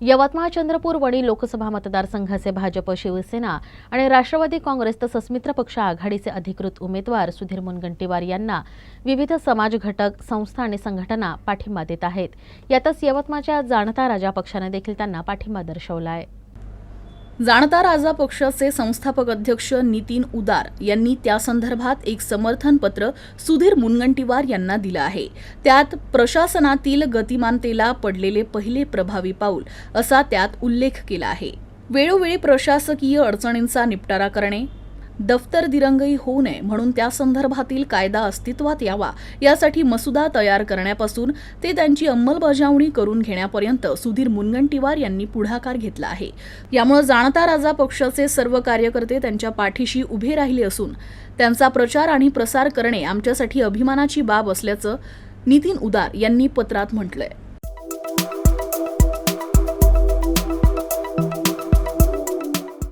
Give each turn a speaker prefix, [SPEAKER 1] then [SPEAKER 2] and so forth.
[SPEAKER 1] यवतमाळ चंद्रपूर वणी लोकसभा मतदारसंघाचे भाजप शिवसेना आणि राष्ट्रवादी काँग्रेस तसंच मित्र पक्ष आघाडीचे अधिकृत उमेदवार सुधीर मुनगंटीवार यांना विविध समाज घटक संस्था आणि संघटना पाठिंबा देत आहेत. यातच यवतमाळच्या जाणता राजा पक्षाने देखील त्यांना पाठिंबा दर्शवला आहे
[SPEAKER 2] जाणता राजा पक्षाचे संस्थापक अध्यक्ष नितीन उदार यांनी त्या संदर्भात एक समर्थन पत्र सुधीर मुनगंटीवार यांना दिलं आहे. त्यात प्रशासनातील गतिमानतेला पडलेले पहिले प्रभावी पाऊल असा त्यात उल्लेख केला आहे. वेळोवेळी प्रशासकीय अडचणींचा निपटारा करणे दफ्तर दिरंगई होऊ नये म्हणून त्या संदर्भातील कायदा अस्तित्वात यावा यासाठी मसुदा तयार करण्यापासून ते त्यांची अंमलबजावणी करून घेण्यापर्यंत सुधीर मुनगंटीवार यांनी पुढाकार घेतला आहे. यामुळे जाणता राजा पक्षाचे सर्व कार्यकर्ते त्यांच्या पाठीशी उभे राहिले असून त्यांचा प्रचार आणि प्रसार करणे आमच्यासाठी अभिमानाची बाब असल्याचं नितीन उदार यांनी पत्रात म्हटलंय.